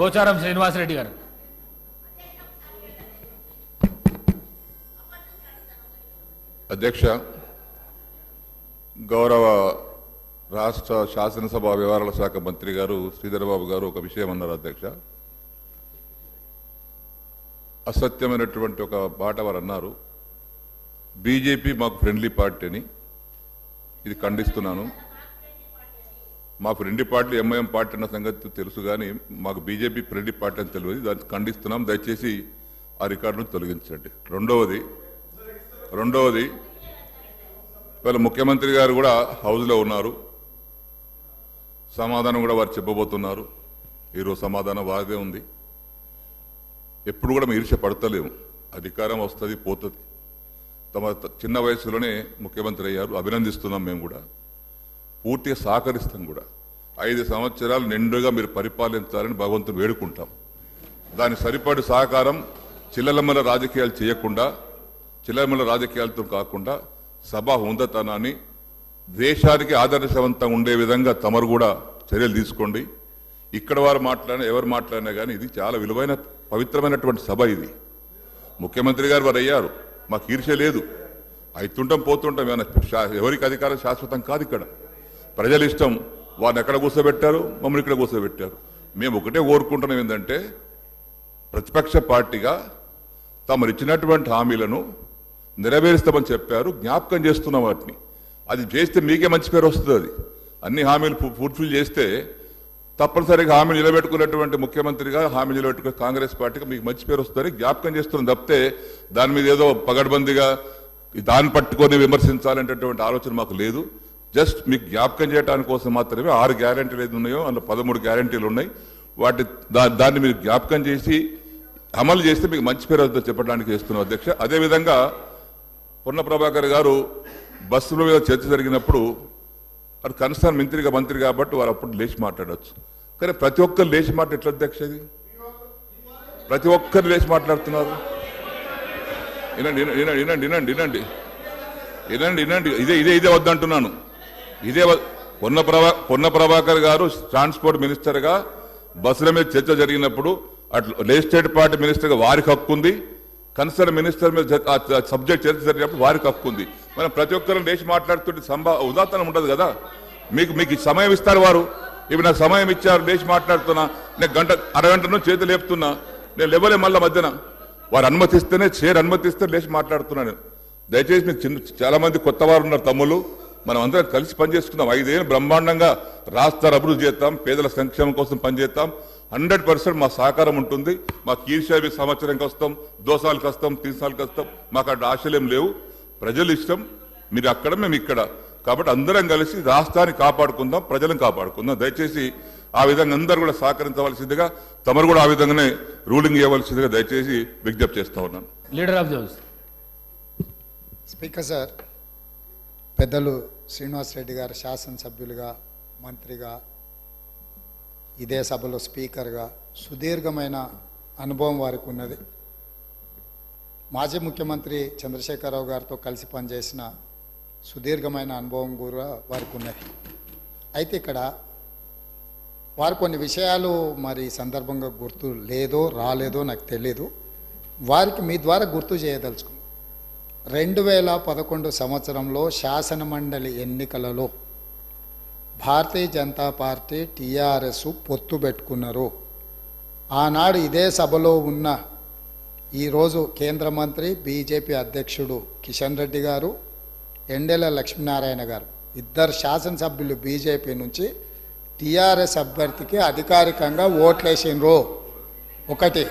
పోచారం శ్రీనివాసరెడ్డి గారు. అధ్యక్ష గౌరవ రాష్ట్ర శాసనసభ వ్యవహారాల శాఖ మంత్రి గారు శ్రీధరబాబు గారు ఒక విషయం అన్నారు అధ్యక్ష. అసత్యమైనటువంటి ఒక మాట వారు అన్నారు. బీజేపీ మాకు ఫ్రెండ్లీ పార్టీ అని ఇది ఖండిస్తున్నాను. మా రెండు పార్టీలు ఎంఐఎం పార్టీ అన్న సంగతి తెలుసు కానీ మాకు బీజేపీ ఫ్రెండ్లీ పార్టీ అని తెలియదు. దాన్ని ఖండిస్తున్నాం. దయచేసి ఆ రికార్డును తొలగించండి. రెండవది రెండవది ఇవాళ ముఖ్యమంత్రి గారు కూడా హౌస్లో ఉన్నారు. సమాధానం కూడా వారు చెప్పబోతున్నారు. ఈరోజు సమాధానం వారిదే ఉంది. ఎప్పుడు కూడా మేము ఈర్ష్య పడతలేము అధికారం వస్తుంది పోతుంది. తమ చిన్న వయసులోనే ముఖ్యమంత్రి అయ్యారు. అభినందిస్తున్నాం మేము కూడా. పూర్తిగా సహకరిస్తాం కూడా. ఐదు సంవత్సరాలు నిండుగా మీరు పరిపాలించాలని భగవంతుని వేడుకుంటాం. దాని సరిపడి సహకారం చిల్లలమల రాజకీయాలు చేయకుండా చిల్లలమల రాజకీయాలతో కాకుండా సభ ఉందతనాన్ని దేశానికి ఆదర్శవంతంగా ఉండే విధంగా తమరు కూడా చర్యలు తీసుకోండి. ఇక్కడ వారు మాట్లాడినా ఎవరు మాట్లాడినా కానీ ఇది చాలా విలువైన పవిత్రమైనటువంటి సభ ఇది. ముఖ్యమంత్రి గారు వారు అయ్యారు. మాకు ఈర్ష్య లేదు. అయితుంటాం పోతుంటాం. ఏమైనా ఎవరికి అధికారం శాశ్వతం కాదు ఇక్కడ. ప్రజల ఇష్టం వారిని ఎక్కడ కూర్చోబెట్టారు? మమ్మల్ని ఇక్కడ కూర్చోబెట్టారు. మేము ఒకటే కోరుకుంటున్నాం ఏంటంటే ప్రతిపక్ష పార్టీగా తమరు ఇచ్చినటువంటి హామీలను నెరవేరుస్తామని చెప్పారు జ్ఞాపకం చేస్తున్నాం వాటిని. అది చేస్తే మీకే మంచి పేరు వస్తుంది అది. అన్ని హామీలు ఫుల్ఫిల్ చేస్తే తప్పనిసరిగా హామీ నిలబెట్టుకున్నటువంటి ముఖ్యమంత్రిగా హామీ నిలబెట్టుకునే కాంగ్రెస్ పార్టీకి మీకు మంచి పేరు వస్తుందని జ్ఞాపకం చేస్తున్నాం. తప్పితే దాని మీద ఏదో పగడ్బందీగా దాన్ని పట్టుకొని విమర్శించాలనేటటువంటి ఆలోచన మాకు లేదు. జస్ట్ మీకు జ్ఞాపకం చేయడానికి కోసం మాత్రమే ఆరు గ్యారంటీలు ఏది ఉన్నాయో అందులో పదమూడు గ్యారంటీలు ఉన్నాయి. వాటి దా- దాన్ని మీరు జ్ఞాపకం చేసి అమలు చేస్తే మీకు మంచి పేరు వస్తుందని చెప్పడానికి చేస్తున్నాం అధ్యక్ష. అదేవిధంగా పొన్న ప్రభాకర్ గారు బస్సుల మీద చర్చ జరిగినప్పుడు వారు కన్సర్న్ మంత్రిగా మంత్రి కాబట్టి వారు అప్పుడు లేచి మాట్లాడవచ్చు కానీ ప్రతి ఒక్కరు లేచి మాట ఎట్లా అధ్యక్ష ఇది? ప్రతి ఒక్కరు లేచి మాట్లాడుతున్నారు. వినండి వినండి వినండి వినండి వినండి. వినండి వినండి. ఇదే ఇదే ఇదే వద్దంటున్నాను. ఇదే పొన్న ప్రభా పొన్న ప్రభాకర్ గారు ట్రాన్స్పోర్ట్ మినిస్టర్గా బస్సుల మీద చర్చ జరిగినప్పుడు అట్లా లెజిస్లేటివ్ పార్టీ మినిస్టర్గా వారికి హక్కు ఉంది. కన్సర్న్ మినిస్టర్ మీద సబ్జెక్ట్ చర్చ జరిగినప్పుడు వారికి హక్కు ఉంది. మనం ప్రతి ఒక్కరు లేచి మాట్లాడుతుంటే సంభా ఉదాత్తనం ఉండదు కదా? మీకు మీకు సమయం ఇస్తారు వారు. ఇవి నాకు సమయం ఇచ్చారు లేచి మాట్లాడుతున్నా. నేను గంట అరగంట నుంచి లేపుతున్నా. నేను లేవలే మళ్ళీ మధ్యన. వారు అనుమతిస్తేనే చైర్ అనుమతిస్తే లేచి మాట్లాడుతున్నాను దయచేసి మీకు చిన్న చాలా మంది కొత్త వారు ఉన్నారు తమ్ముళ్ళు. మనం అందరం కలిసి పనిచేసుకుందాం. ఐదేళ్ళు బ్రహ్మాండంగా రాష్ట్ర అభివృద్ధి చేస్తాం పేదల సంక్షేమం కోసం పనిచేస్తాం. హండ్రెడ్ పర్సెంట్ మా సహకారం ఉంటుంది. మా కీర్షావి సంవత్సరంకి వస్తాం దోసాలకు వస్తాం తీసాలకు వస్తాం. మాకు అక్కడ ఆశలేం లేవు. ప్రజలు ఇష్టం. మీరు అక్కడ మేము ఇక్కడ. కాబట్టి అందరం కలిసి రాష్ట్రాన్ని కాపాడుకుందాం ప్రజలను కాపాడుకుందాం. దయచేసి ఆ విధంగా అందరూ కూడా సహకరించవలసిందిగా తమరు కూడా ఆ విధంగానే రూలింగ్ ఇవ్వవలసిందిగా దయచేసి విజ్ఞప్తి చేస్తా ఉన్నాను. Leader of the house. Speaker sir పెద్దలు శ్రీనివాస్ రెడ్డి గారు శాసనసభ్యులుగా మంత్రిగా ఇదే సభలో స్పీకర్గా సుదీర్ఘమైన అనుభవం వారికి ఉన్నది. మాజీ ముఖ్యమంత్రి చంద్రశేఖరరావు గారితో కలిసి పనిచేసిన సుదీర్ఘమైన అనుభవం కూడా వారికి ఉన్నది. అయితే ఇక్కడ వారు కొన్ని విషయాలు మరి సందర్భంగా గుర్తు లేదో రాలేదో నాకు తెలియదు వారికి మీ ద్వారా గుర్తు చేయదలుచుకున్నాను. రెండు వేల పదకొండు సంవత్సరంలో శాసనమండలి ఎన్నికలలో భారతీయ జనతా పార్టీ టీఆర్ఎస్ పొత్తు పెట్టుకున్నారు. ఆనాడు ఇదే సభలో ఉన్న ఈరోజు కేంద్ర మంత్రి బీజేపీ అధ్యక్షుడు కిషన్ రెడ్డి గారు ఎండెల లక్ష్మీనారాయణ గారు ఇద్దరు శాసనసభ్యులు బీజేపీ నుంచి టీఆర్ఎస్ అభ్యర్థికి అధికారికంగా ఓట్లేసినరు ఒకటి.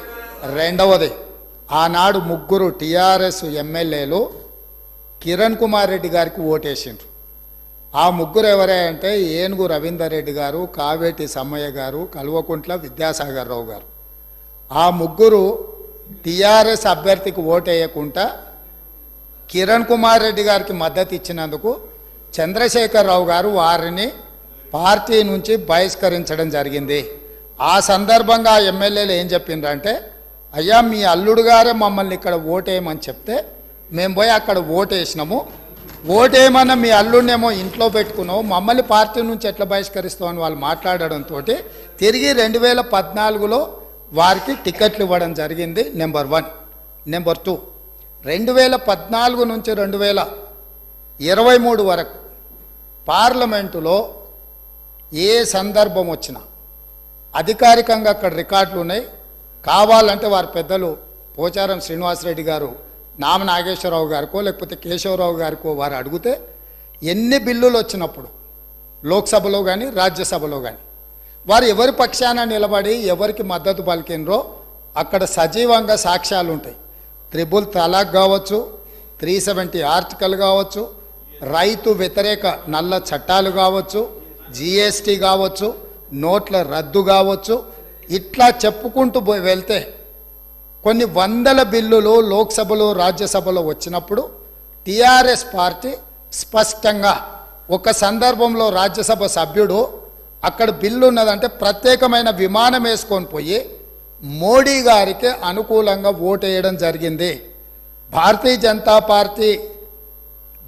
రెండవది ఆనాడు ముగ్గురు టీఆర్ఎస్ ఎమ్మెల్యేలు కిరణ్ కుమార్ రెడ్డి గారికి ఓటేసిండ్రు. ఆ ముగ్గురు ఎవరే అంటే ఏనుగు రవీందర్ రెడ్డి గారు కావేటి సమ్మయ్య గారు కల్వకుంట్ల విద్యాసాగర్ రావు గారు. ఆ ముగ్గురు టీఆర్ఎస్ అభ్యర్థికి ఓటేయకుండా కిరణ్ కుమార్ రెడ్డి గారికి మద్దతు ఇచ్చినందుకు చంద్రశేఖరరావు గారు వారిని పార్టీ నుంచి బహిష్కరించడం జరిగింది. ఆ సందర్భంగా ఆ ఎమ్మెల్యేలు ఏం చెప్పిండ్రంటే అయ్యా మీ అల్లుడు గారే మమ్మల్ని ఇక్కడ ఓటేయమని చెప్తే మేము పోయి అక్కడ ఓటేసినాము. ఓటేమన్నా మీ అల్లుడినేమో ఇంట్లో పెట్టుకున్నావు. మమ్మల్ని పార్టీ నుంచి ఎట్లా బహిష్కరిస్తావు అని వాళ్ళు మాట్లాడడంతో తిరిగి రెండు వేల పద్నాలుగులో వారికి టికెట్లు ఇవ్వడం జరిగింది నెంబర్ వన్. Number two. రెండు వేల పద్నాలుగు నుంచి రెండు వేల ఇరవై మూడు వరకు పార్లమెంటులో ఏ సందర్భం వచ్చినా అధికారికంగా అక్కడ రికార్డులు ఉన్నాయి. కావాలంటే వారి పెద్దలు పోచారం శ్రీనివాసరెడ్డి గారు నామ నాగేశ్వరరావు గారికో లేకపోతే కేశవరావు గారికో వారు అడిగితే ఎన్ని బిల్లులు వచ్చినప్పుడు లోక్సభలో కానీ రాజ్యసభలో కానీ వారు ఎవరి పక్షాన నిలబడి ఎవరికి మద్దతు పలికినరో అక్కడ సజీవంగా సాక్ష్యాలు ఉంటాయి. త్రిబుల్ తలాక్ కావచ్చు త్రీ సెవెంటీ ఆర్టికల్ కావచ్చు రైతు వ్యతిరేక నల్ల చట్టాలు కావచ్చు జిఎస్టీ కావచ్చు నోట్ల రద్దు కావచ్చు ఇట్లా చెప్పుకుంటూ పోయి వెళ్తే కొన్ని వందల బిల్లులు లోక్సభలో రాజ్యసభలో వచ్చినప్పుడు టిఆర్ఎస్ పార్టీ స్పష్టంగా ఒక సందర్భంలో రాజ్యసభ సభ్యుడు అక్కడ బిల్లు ఉన్నదంటే ప్రత్యేకమైన విమానం వేసుకొని పోయి మోడీ గారికి అనుకూలంగా ఓటేయడం జరిగింది. Bharatiya Janata party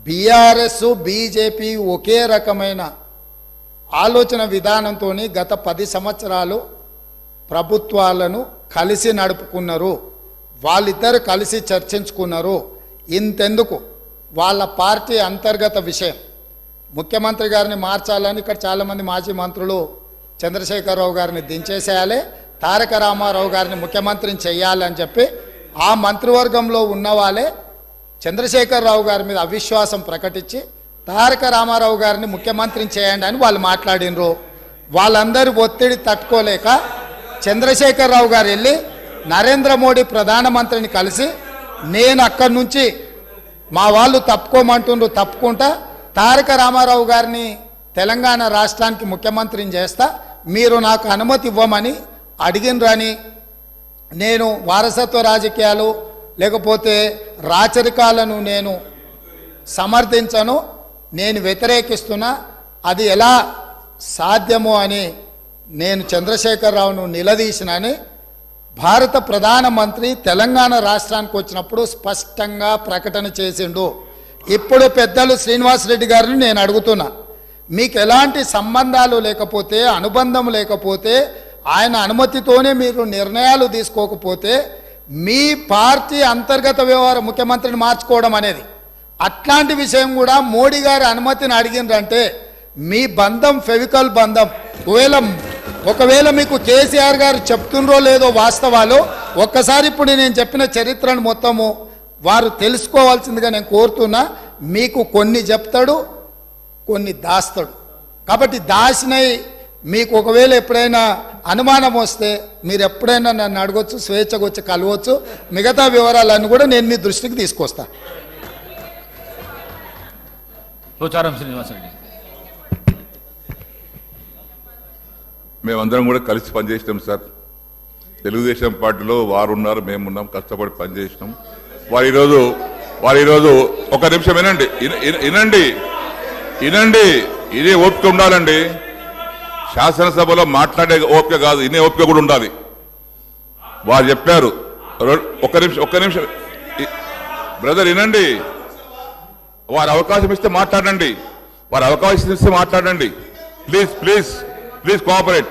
BRS BJP ఒకే రకమైన ఆలోచన విధానంతో గత పది సంవత్సరాలు ప్రభుత్వాలను కలిసి నడుపుకున్నారు. వాళ్ళిద్దరు కలిసి చర్చించుకున్నారు. ఇంతెందుకు? వాళ్ళ పార్టీ అంతర్గత విషయం. ముఖ్యమంత్రి గారిని మార్చాలని ఇక్కడ చాలామంది మాజీ మంత్రులు చంద్రశేఖరరావు గారిని దించేసేయాలి తారక రామారావు గారిని ముఖ్యమంత్రిని చేయాలని చెప్పి ఆ మంత్రివర్గంలో ఉన్న వాళ్ళే చంద్రశేఖరరావు గారి మీద అవిశ్వాసం ప్రకటించి తారక రామారావు గారిని ముఖ్యమంత్రిని చేయండి అని వాళ్ళు మాట్లాడినరు. వాళ్ళందరి ఒత్తిడి తట్టుకోలేక చంద్రశేఖరరావు గారు వెళ్ళి నరేంద్ర మోడీ ప్రధానమంత్రిని కలిసి నేను అక్కడి నుంచి మా వాళ్ళు తప్పుకోమంటుండ్రు తప్పుకుంటా. తారక రామారావు గారిని తెలంగాణ రాష్ట్రానికి ముఖ్యమంత్రిని చేస్తా. మీరు నాకు అనుమతి ఇవ్వమని అడిగినరని నేను వారసత్వ రాజకీయాలు లేకపోతే రాచరికాలను నేను సమర్థించను. నేను వ్యతిరేకిస్తున్నా. అది ఎలా సాధ్యమో అని నేను చంద్రశేఖరరావును నిలదీసినని భారత ప్రధానమంత్రి తెలంగాణ రాష్ట్రానికి వచ్చినప్పుడు స్పష్టంగా ప్రకటన చేసిండు. ఇప్పుడు పెద్దలు శ్రీనివాసరెడ్డి గారిని నేను అడుగుతున్నా. మీకు ఎలాంటి సంబంధాలు లేకపోతే అనుబంధం లేకపోతే ఆయన అనుమతితోనే మీరు నిర్ణయాలు తీసుకోకపోతే మీ పార్టీ అంతర్గత వ్యవహార ముఖ్యమంత్రిని మార్చుకోవడం అనేది. అట్లాంటి విషయం కూడా మోడీ గారి అనుమతిని అడిగిండ్రంటే మీ బంధం ఫెవికల్ బంధం ఒకవేళ ఒకవేళ మీకు కేసీఆర్ గారు చెప్తుండ్రో లేదో వాస్తవాలు ఒక్కసారి ఇప్పుడు నేను చెప్పిన చరిత్రను మొత్తము వారు తెలుసుకోవాల్సిందిగా నేను కోరుతున్నా. మీకు కొన్ని చెప్తాడు కొన్ని దాస్తాడు. కాబట్టి దాసినై మీకు ఒకవేళ ఎప్పుడైనా అనుమానం వస్తే మీరు ఎప్పుడైనా నన్ను అడగొచ్చు స్వేచ్ఛగా వచ్చి కలవచ్చు. మిగతా వివరాలన్నీ కూడా నేను మీ దృష్టికి తీసుకొస్తాను పోచారం శ్రీనివాసరెడ్డి. మేమందరం కూడా కలిసి పనిచేసినాం సార్. తెలుగుదేశం పార్టీలో వారు ఉన్నారు మేము ఉన్నాం కష్టపడి పనిచేసినాం. వారు ఈరోజు వారు ఈరోజు ఒక నిమిషం వినండి. వినండి. వినండి. ఇదే ఓపిక ఉండాలండి. శాసనసభలో మాట్లాడే ఓపిక కాదు ఇనే ఓపిక కూడా ఉండాలి. వారు చెప్పారు. ఒక ఒక్క నిమిషం ఒక్క నిమిషం. బ్రదర్ వినండి. వారు అవకాశం ఇస్తే మాట్లాడండి. వారు అవకాశం ఇస్తే మాట్లాడండి. Please please please cooperate.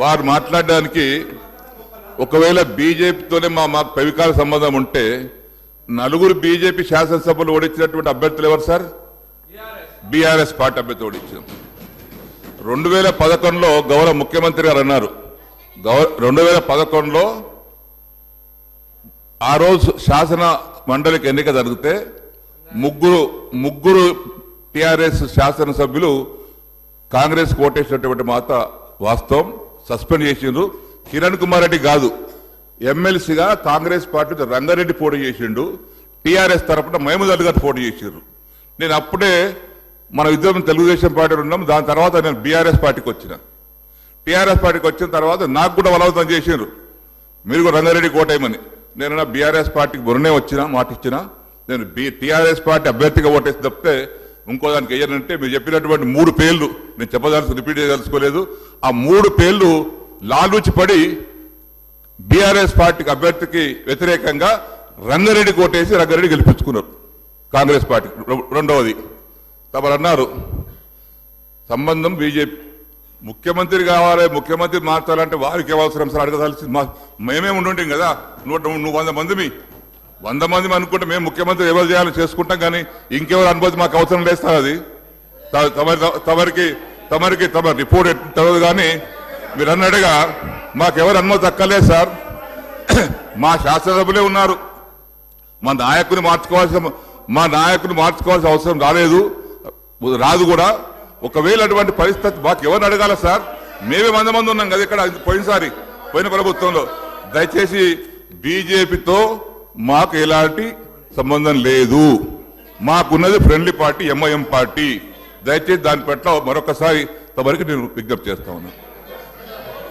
వారు మాట్లాడడానికి ఒకవేళ బీజేపీతోనే మా మాకు పవికాల సంబంధం ఉంటే నలుగురు బీజేపీ శాసనసభలు ఓడించినటువంటి అభ్యర్థులు ఎవరు సార్? బీఆర్ఎస్ పార్టీ అభ్యర్థి ఓడించాం. రెండు వేల పదకొండులో గౌరవ ముఖ్యమంత్రి గారు అన్నారు. గౌరవ రెండు వేల పదకొండులో ఆ రోజు శాసన మండలికి ఎన్నిక జరిగితే ముగ్గురు ముగ్గురు టిఆర్ఎస్ శాసనసభ్యులు కాంగ్రెస్ కోటేసినటువంటి మాట వాస్తవం. సస్పెండ్ చేసిండ్రు. కిరణ్ కుమార్ రెడ్డి కాదు. ఎమ్మెల్సీగా కాంగ్రెస్ పార్టీ రంగారెడ్డి పోటీ చేసిండు. టీఆర్ఎస్ తరపున మహమూద్ అలీ గారు పోటీ చేసిండ్రు. నేను అప్పుడే మన ఇద్దరం తెలుగుదేశం పార్టీలో ఉన్నాం. దాని తర్వాత నేను బీఆర్ఎస్ పార్టీకి వచ్చిన. టీఆర్ఎస్ పార్టీకి వచ్చిన తర్వాత నాకు కూడా బలవంతం చేసిండ్రు. మీరు కూడా రంగారెడ్డి కోటేయమని నేను బీఆర్ఎస్ పార్టీకి మొన్ననే వచ్చిన మాట ఇచ్చిన. నేను బి టీఆర్ఎస్ పార్టీ అభ్యర్థిగా ఓటేసి తప్పితే ఇంకో దానికి వేయనంటే మీరు చెప్పినటువంటి మూడు పేర్లు. నేను చెప్పదానికి రిపీట్ చేయదలుచుకోలేదు. ఆ మూడు పేర్లు లాలూచి పడి బీఆర్ఎస్ పార్టీకి అభ్యర్థికి వ్యతిరేకంగా రంగారెడ్డి కోటేసి రంగారెడ్డి గెలిపించుకున్నారు. కాంగ్రెస్ పార్టీ రెండవది. తమరు అన్నారు సంబంధం బీజేపీ ముఖ్యమంత్రి కావాలి ముఖ్యమంత్రి మార్చాలంటే వారికి అవసరం సార్? అడగదాల్సి మేమే ఉండుంటాం కదా. నూట నువ్వు వంద మందిమి. వంద మంది అనుకుంటే మేము ముఖ్యమంత్రి ఎవరు చేయాలని చేసుకుంటాం కానీ ఇంకెవరు అనుభూతి మాకు అవసరం లేదు సార్ అది. తమరికి తమరికి తమ రిపోర్ట్ ఎట్ తెలియదు కానీ మీరు అన్నట్టుగా మాకెవరు అనుమతి అక్కర్లేదు సార్. మా శాసనసభ్యులే ఉన్నారు. మా నాయకుని మార్చుకోవాల్సిన మా నాయకుని మార్చుకోవాల్సిన అవసరం రాలేదు. రాదు కూడా. ఒకవేళ అటువంటి పరిస్థితి మాకు ఎవరిని అడగాల సార్? మేమే వంద మంది ఉన్నాం కదా ఇక్కడ పోయినసారి పోయిన ప్రభుత్వంలో. దయచేసి బీజేపీతో మాకు ఎలాంటి సంబంధం లేదు. మాకున్నది ఫ్రెండ్లీ పార్టీ ఎంఐఎం పార్టీ. దయచేసి దాని పట్ల మరొకసారి తమరికి నేను విజ్ఞప్తి చేస్తా ఉన్నాను